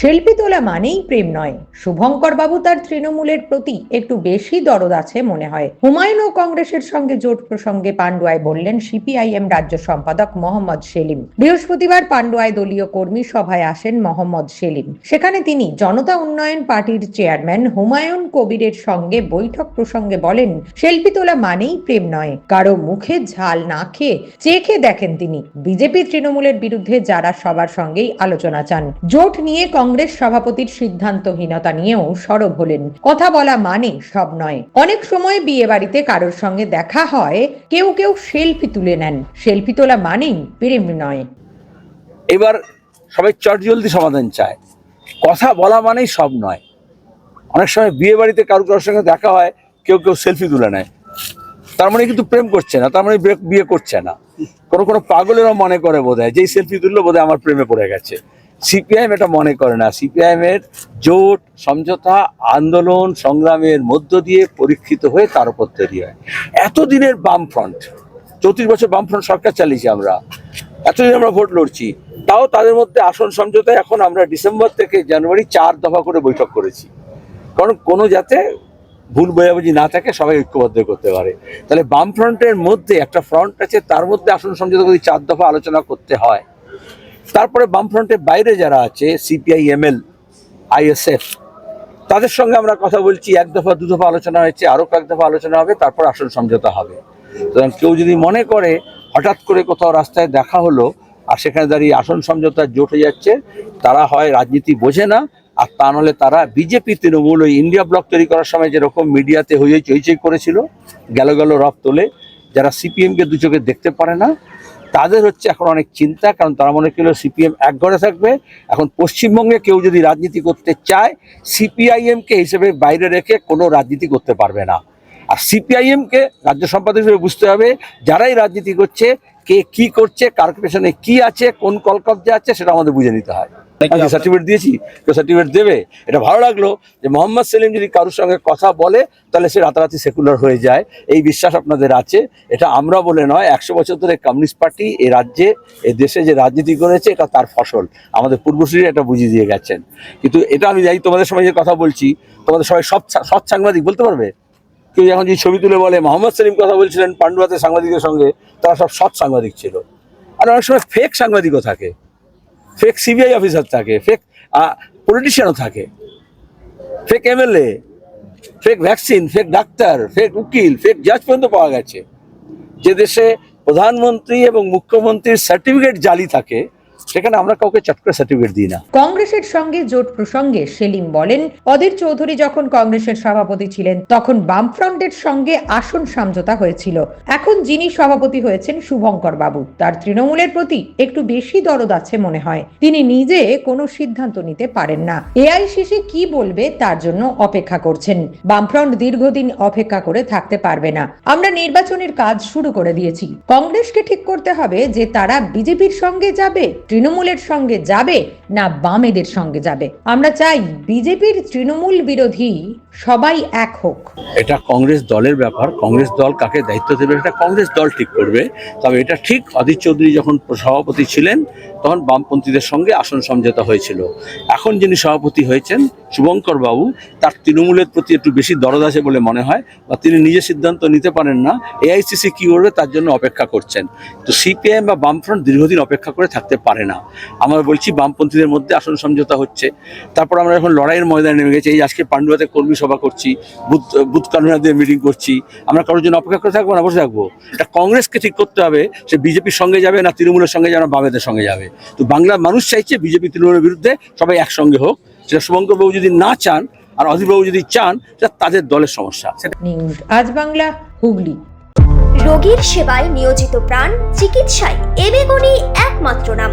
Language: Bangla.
সেলফি তোলা মানেই প্রেম নয়। শুভঙ্কর বাবু তার তৃণমূলের প্রতি একটু বেশি দরদ আছে মনে হয়। হুমায়ুন ও কংগ্রেসের সঙ্গে জোট প্রসঙ্গে পান্ডুয়ায় বললেন, সিপিআইএম রাজ্য সম্পাদক মোহাম্মদ সেলিম। বৃহস্পতিবার পান্ডুয়ায় দলীয় কর্মী সভায় আসেন মোহাম্মদ সেলিম। সেখানে তিনি জনতা উন্নয়ন পার্টির চেয়ারম্যান হুমায়ুন কবিরের সঙ্গে বৈঠক প্রসঙ্গে বলেন সেলফি তোলা মানেই প্রেম নয়। কারও মুখে ঝাল না খেয়ে চেখে দেখেন তিনি। বিজেপি তৃণমূলের বিরুদ্ধে যারা সবার সঙ্গেই আলোচনা চান। জোট নিয়ে কংগ্রেস সভাপতির সিদ্ধান্তহীনতা নিয়েও সরব হলেন। কথা বলা মানে সব নয়। অনেক সময় বিয়ে বাড়িতে কারোর সঙ্গে দেখা হয়, কেউ কেউ সেলফি তুলে নেন। সেলফি তোলা মানেই প্রেম নয়। এবার সবাই চটজলদি সমাধান চায়। কথা বলা মানেই সব নয়। অনেক সময় বিয়ে বাড়িতে কারও কারোর সঙ্গে দেখা হয়, কেউ কেউ সেলফি তুলে নেয়। তার মানে কিন্তু প্রেম করছে না, তার মানে বিয়ে- বিয়ে করছে না। কোনো কোনো পাগলেরও মনে করে বোধ হয় যেই সেলফি তুললো বোধ আমার প্রেমে পড়ে গেছে। সিপিআইএম এটা মনে করে না। সিপিআইএম এর জোট, সমঝোতা, আন্দোলন, সংগ্রামের মধ্য দিয়ে পরীক্ষিত হয়ে তার উপর তৈরি হয়। এতদিনের বাম ফ্রন্ট চৌত্রিশ বছর বামফ্রন্ট সরকার চালিয়েছি আমরা। এতদিন আমরা ভোট লড়ছি। তাও তাদের মধ্যে আসন সমঝোতায় এখন আমরা ডিসেম্বর থেকে জানুয়ারি চার দফা করে বৈঠক করেছি। কারণ কোনো যাতে ভুল বোঝাবুঝি না থাকে, সবাই ঐক্যবদ্ধ করতে পারে। তাহলে বামফ্রন্টের মধ্যে একটা ফ্রন্ট আছে, তার মধ্যে আসন সমঝোতা যদি চার দফা আলোচনা করতে হয় তারপরে বামফ্রন্টের বাইরে যারা আছে সিপিআই এমএল আইএসএফ তাদের সঙ্গে আমরা কথা বলছি। এক দফা, দু দফা আলোচনা হয়েছে আরও কয়েক দফা আলোচনা হবে, তারপর আসন সমঝোতা হবে। সুতরাং কেউ যদি মনে করে হঠাৎ করে কোথাও রাস্তায় দেখা হলো আর সেখানে দাঁড়িয়ে আসন সমঝোতা জোট হয়ে যাচ্ছে, তারা হয় রাজনীতি বোঝে না, আর তা নাহলে তারা বিজেপি তৃণমূল, ওই ইন্ডিয়া ব্লক তৈরি করার সময় যেরকম মিডিয়াতে হয়ে চইচই করেছিল, গেল গেল রব তোলে, যারা সিপিএমকে দু চোখে দেখতে পারে না তাদের হচ্ছে এখন অনেক চিন্তা, কারণ তারা মনে করল সিপিএম এক ঘরে থাকবে। এখন পশ্চিমবঙ্গে কেউ যদি রাজনীতি করতে চায়, সিপিআইএমকে হিসেবে বাইরে রেখে কোনো রাজনীতি করতে পারবে না। আর সিপিআইএমকে রাজ্য সম্পাদক হিসেবে বুঝতে হবে, যারাই রাজনীতি করছে, কে কি করছে, কার পেছনে কি আছে, কোন কলকব্জা আছে, সেটা আমাদের বুঝে নিতে হয়। সার্টিফিকেট দিয়েছি? কেউ সার্টিফিকেট দেবে। এটা ভালো লাগল যে মোহাম্মদ সেলিম যদি কারোর সঙ্গে কথা বলে তাহলে সে রাতারাতি সেকুলার হয়ে যায়। এই বিশ্বাস আপনাদের আছে। এটা আমরা বলে নয় একশো বছর ধরে কমিউনিস্ট পার্টি এ রাজ্যে এ দেশে যে রাজনীতি করেছে এটা তার ফসল। আমাদের পূর্বশ্রী এটা বুঝিয়ে দিয়ে গেছেন। কিন্তু এটা আমি যাই তোমাদের সঙ্গে যে কথা বলছি তোমাদের সবাই সব সৎ সাংবাদিক বলতে পারবে? কেউ এখন যে ছবি তুলে বলে মোহাম্মদ সেলিম কথা বলছিলেন পান্ডুয়াতে সাংবাদিকের সঙ্গে তারা সব সৎ সাংবাদিক ছিল। আর অনেক সময় ফেক সাংবাদিকও থাকে। ফেক সিবিআই অফিসার থাকে ফেক পলিটিশিয়ানও থাকে। Fake MLA fake vaccine fake doctor fake উকিল ফেক জাজ পর্যন্ত পাওয়া গেছে। যে দেশে প্রধানমন্ত্রী এবং মুখ্যমন্ত্রীর সার্টিফিকেট জালি থাকে সেখানে আমরা কাউকে চট করে সার্টিফিকেট দিই না। কংগ্রেসের সঙ্গে জোট প্রসঙ্গে সেলিম বলেন, অধীর চৌধুরী যখন কংগ্রেসের সভাপতি ছিলেন, তখন বামফ্রন্টের সঙ্গে আসন সমঝোতা হয়েছিল। এখন যিনি সভাপতি হয়েছেন শুভঙ্কর বাবু, তার তৃণমূলের প্রতি একটু বেশি দরদ আছে মনে হয়। তিনি নিজে কোনো সিদ্ধান্ত নিতে পারেন না। এআইসিসি কি বলবে তার জন্য অপেক্ষা করছেন। বামফ্রন্ট দীর্ঘদিন অপেক্ষা করে থাকতে পারবে না। আমরা নির্বাচনের কাজ শুরু করে দিয়েছি। কংগ্রেসকে ঠিক করতে হবে যে তারা বিজেপির সঙ্গে যাবে তৃণমূলের সঙ্গে যাবে না বামেদের সঙ্গে যাবে? আমরা চাই বিজেপির তৃণমূল বিরোধী সবাই এক হোক। এটা কংগ্রেস দলের ব্যাপার, কংগ্রেস দল কাকে দায়িত্ব দেবে এটা কংগ্রেস দল ঠিক করবে। তবে এটা ঠিক অধীর চৌধুরী যখন সভাপতি ছিলেন তখন বামপন্থীদের সঙ্গে আসন সমঝোতা হয়েছিল। এখন যিনি সভাপতি হয়েছেন, শুভঙ্কর বাবু, তার তৃণমূলের প্রতি একটু বেশি দরদ আছে বলে মনে হয়, বা তিনি নিজে সিদ্ধান্ত নিতে পারেন না, এআইসিসি কী করবে তার জন্য অপেক্ষা করছেন। তো সিপিআইএম বা বামফ্রন্ট দীর্ঘদিন অপেক্ষা করে থাকতে পারে না। আমরা বলছি বামপন্থীদের মধ্যে আসন সমঝোতা হচ্ছে। তারপর আমরা এখন লড়াইয়ের ময়দানে নেমে গেছি। এই আজকে পান্ডুয়াতে কর্মী সভা করছি, বুথ বুথ কনভেনারদের মিটিং করছি, আমরা কারোর জন্য অপেক্ষা করে থাকব না? বসে থাকব। এটা কংগ্রেসকে ঠিক করতে হবে, সে বিজেপির সঙ্গে যাবে না তৃণমূলের সঙ্গে যাবে না বামেদের সঙ্গে যাবে। তো বাংলার মানুষ চাইছে বিজেপি তৃণমূলের বিরুদ্ধে সবাই একসঙ্গে হোক। সেটা শুভঙ্করবাবু যদি না চান আর অধীরবাবু যদি চান সেটা তাদের দলের সমস্যা। আজ বাংলা হুগলি। রোগীর সেবায় নিয়োজিত প্রাণ চিকিৎসায় এবেগুনি একমাত্র নাম।